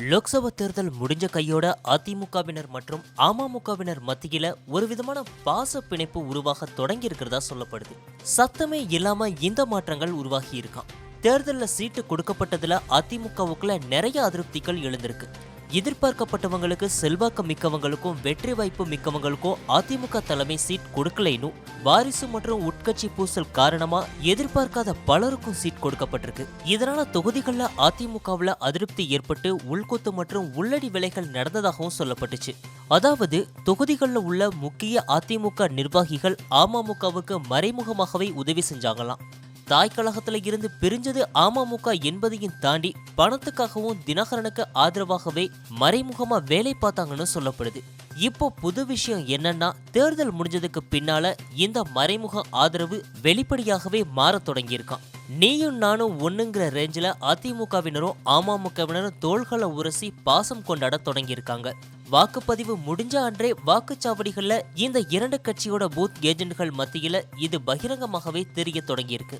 லோக்சபா தேர்தல் முடிஞ்ச கையோட அதிமுகவினர் மற்றும் அமமுகவினர் மத்தியில ஒரு விதமான பாச பிணைப்பு உருவாக தொடங்கி இருக்கிறதா சொல்லப்படுது. சத்தமே இல்லாம இந்த மாற்றங்கள் உருவாகி இருக்கான் தேர்தலில் சீட்டு கொடுக்கப்பட்டதுல அதிமுகவுக்குள்ள நிறைய அதிருப்திகள் எழுந்திருக்கு. எதிர்பார்க்கப்பட்டவங்களுக்கு செல்வாக்கு மிக்கவங்களுக்கும் வெற்றி வாய்ப்பு மிக்கவங்களுக்கும் அதிமுக தலைமை சீட் கொடுக்கலைன்னு வாரிசு மற்றும் உட்கட்சி பூசல் காரணமா எதிர்பார்க்காத பலருக்கும் சீட் கொடுக்கப்பட்டிருக்கு. இதனால தொகுதிகள்ல அதிமுகவில் அதிருப்தி ஏற்பட்டு உள்கொத்து மற்றும் உள்ளடி விலைகள் நடந்ததாகவும் சொல்லப்பட்டுச்சு. அதாவது தொகுதிகளில் உள்ள முக்கிய அதிமுக நிர்வாகிகள் அமமுகவுக்கு மறைமுகமாகவே உதவி செஞ்சாங்களாம். தாய் கழகத்தில் இருந்து பிரிஞ்சது அமமுக என்பதையும் தாண்டி பணத்துக்காகவும் தினகரனுக்கு ஆதரவாகவே மறைமுகமா வேலை பார்த்தாங்கன்னு சொல்லப்படுது. இப்போ புது விஷயம் என்னன்னா தேர்தல் முடிஞ்சதுக்கு பின்னால இந்த மறைமுக ஆதரவு வெளிப்படையாகவே மாற தொடங்கியிருக்கான். நீயும் நானும் ஒண்ணுங்கிற ரேஞ்சில் அதிமுகவினரும் அமமுகவினரும் தோள்களை உரசி பாசம் கொண்டாட தொடங்கியிருக்காங்க. வாக்குப்பதிவு முடிஞ்ச அன்றே வாக்குச்சாவடிகள்ல இந்த இரண்டு கட்சியோட பூத் ஏஜென்ட்கள் மத்தியில இது பகிரங்கமாகவே தெரிய தொடங்கியிருக்கு.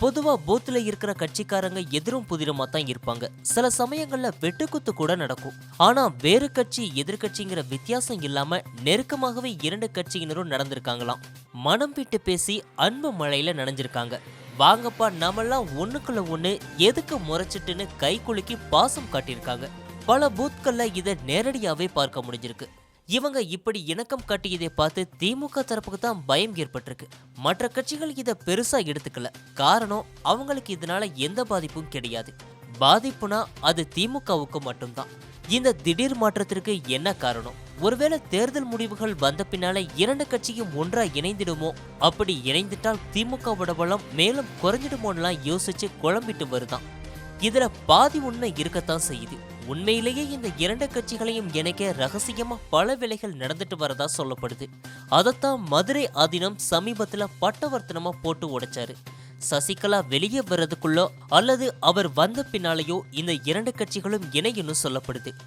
பொதுவா பூத்துல இருக்கிற கட்சிக்காரங்க எதிரும் புதிருமா தான் இருப்பாங்க. சில சமயங்கள்ல வெட்டுக்குத்து கூட நடக்கும். ஆனா வேறு கட்சி எதிர்க்கட்சிங்கிற வித்தியாசம் இல்லாம நெருக்கமாகவே இரண்டு கட்சியினரும் நடந்திருக்காங்களாம். மனம் விட்டு பேசி அன்பு மழையில நனைஞ்சிருக்காங்க. வாங்கப்பா நாமெல்லாம் ஒண்ணுக்குள்ள ஒண்ணு எதுக்கு முறைச்சிட்டுன்னு கை குலுக்கி பாசம் காட்டியிருக்காங்க. பல பூத்களில் இதை நேரடியாகவே பார்க்க முடிஞ்சிருக்கு. இவங்க இப்படி இணக்கம் காட்டியதை பார்த்து திமுக தரப்புக்கு தான் பயம் ஏற்பட்டிருக்கு. மற்ற கட்சிகள் இதை பெருசா எடுத்துக்கல. காரணம் அவங்களுக்கு இதனால எந்த பாதிப்பும் கிடையாது. பாதிப்புனா அது திமுகவுக்கு மட்டும்தான். இந்த திடீர் மாற்றத்திற்கு என்ன காரணம்? ஒருவேளை தேர்தல் முடிவுகள் வந்த பின்னால இரண்டு கட்சியும் ஒன்றா இணைந்திடுமோ? அப்படி இணைந்துட்டால் திமுகவோட பலம் மேலும் குறைஞ்சிடுமோன்னுலாம் யோசிச்சு குழம்பிட்டு வருதான். இதுல பாதி உண்மை இருக்கத்தான் செய்யுது. உண்மையிலேயே இந்த இரண்டு கட்சிகளையும் இணைக்க ரகசியமா பல வேலைகள் நடந்துட்டு வரதா சொல்லப்படுது. அதைத்தான் மதுரை ஆதீனம் சமீபத்துல பட்டவர்த்தனமா போட்டு உடைச்சாரு. சசிகலா வெளியே வர்றதுக்குள்ளோ அல்லது அவர் வந்த பின்னாலேயோ இந்த இரண்டு கட்சிகளும் இணையுன்னு சொல்லப்படுது.